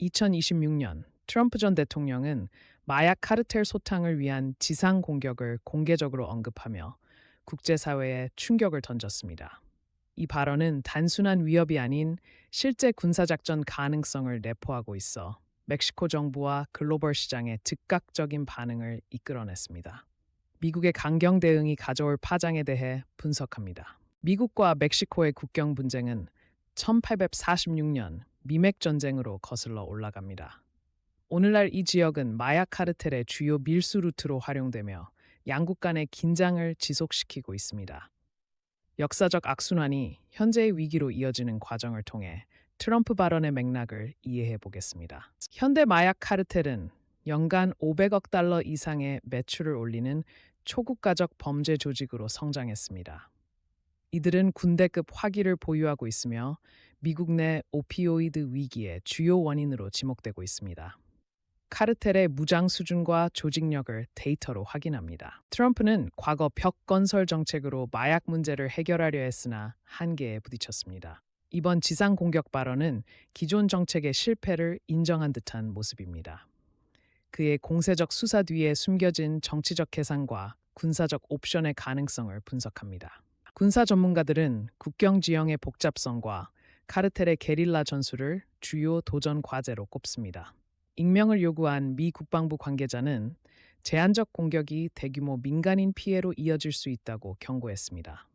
2026년 트럼프 전 대통령은 마약 카르텔 소탕을 위한 지상 공격을 공개적으로 언급하며 국제사회에 충격을 던졌습니다. 이 발언은 단순한 위협이 아닌 실제 군사작전 가능성을 내포하고 있어 멕시코 정부와 글로벌 시장의 즉각적인 반응을 이끌어냈습니다. 미국의 강경 대응이 가져올 파장에 대해 분석합니다. 미국과 멕시코의 국경 분쟁은 1846년 미맥 전쟁으로 거슬러 올라갑니다. 오늘날 이 지역은 마약 카르텔의 주요 밀수 루트로 활용되며 양국 간의 긴장을 지속시키고 있습니다. 역사적 악순환이 현재의 위기로 이어지는 과정을 통해 트럼프 발언의 맥락을 이해해 보겠습니다. 현대 마약 카르텔은 연간 500억 달러 이상의 매출을 올리는 초국가적 범죄 조직으로 성장했습니다. 이들은 군대급 화기를 보유하고 있으며 미국 내 오피오이드 위기의 주요 원인으로 지목되고 있습니다. 카르텔의 무장 수준과 조직력을 데이터로 확인합니다. 트럼프는 과거 벽 건설 정책으로 마약 문제를 해결하려 했으나 한계에 부딪혔습니다. 이번 지상 공격 발언은 기존 정책의 실패를 인정한 듯한 모습입니다. 그의 공세적 수사 뒤에 숨겨진 정치적 계산과 군사적 옵션의 가능성을 분석합니다. 군사 전문가들은 국경 지형의 복잡성과 카르텔의 게릴라 전술을 주요 도전 과제로 꼽습니다. 익명을 요구한 미 국방부 관계자는 제한적 공격이 대규모 민간인 피해로 이어질 수 있다고 경고했습니다.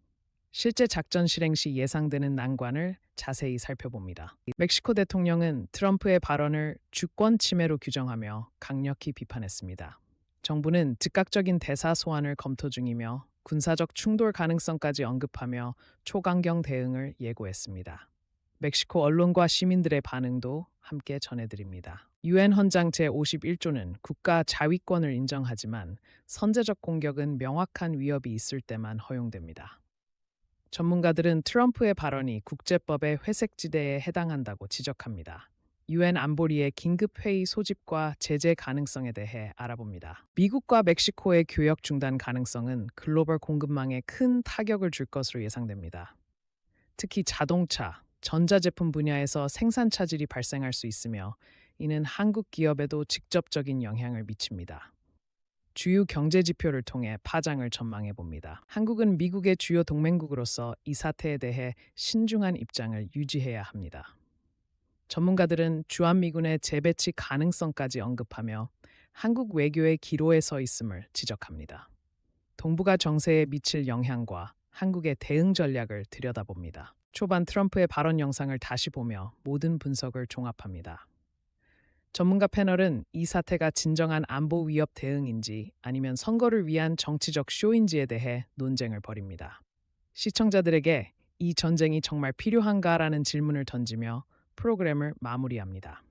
실제 작전 실행 시 예상되는 난관을 자세히 살펴봅니다. 멕시코 대통령은 트럼프의 발언을 주권 침해로 규정하며 강력히 비판했습니다. 정부는 즉각적인 대사 소환을 검토 중이며 군사적 충돌 가능성까지 언급하며 초강경 대응을 예고했습니다. 멕시코 언론과 시민들의 반응도 함께 전해드립니다. 유엔 헌장 제51조는 국가 자위권을 인정하지만 선제적 공격은 명확한 위협이 있을 때만 허용됩니다. 전문가들은 트럼프의 발언이 국제법의 회색지대에 해당한다고 지적합니다. 유엔 안보리의 긴급 회의 소집과 제재 가능성에 대해 알아봅니다. 미국과 멕시코의 교역 중단 가능성은 글로벌 공급망에 큰 타격을 줄 것으로 예상됩니다. 특히 자동차, 전자제품 분야에서 생산 차질이 발생할 수 있으며 이는 한국 기업에도 직접적인 영향을 미칩니다. 주요 경제 지표를 통해 파장을 전망해 봅니다. 한국은 미국의 주요 동맹국으로서 이 사태에 대해 신중한 입장을 유지해야 합니다. 전문가들은 주한미군의 재배치 가능성까지 언급하며 한국 외교의 기로에 서 있음을 지적합니다. 동북아 정세에 미칠 영향과 한국의 대응 전략을 들여다봅니다. 초반 트럼프의 발언 영상을 다시 보며 모든 분석을 종합합니다. 전문가 패널은 이 사태가 진정한 안보 위협 대응인지 아니면 선거를 위한 정치적 쇼인지에 대해 논쟁을 벌입니다. 시청자들에게 이 전쟁이 정말 필요한가라는 질문을 던지며 프로그램을 마무리합니다.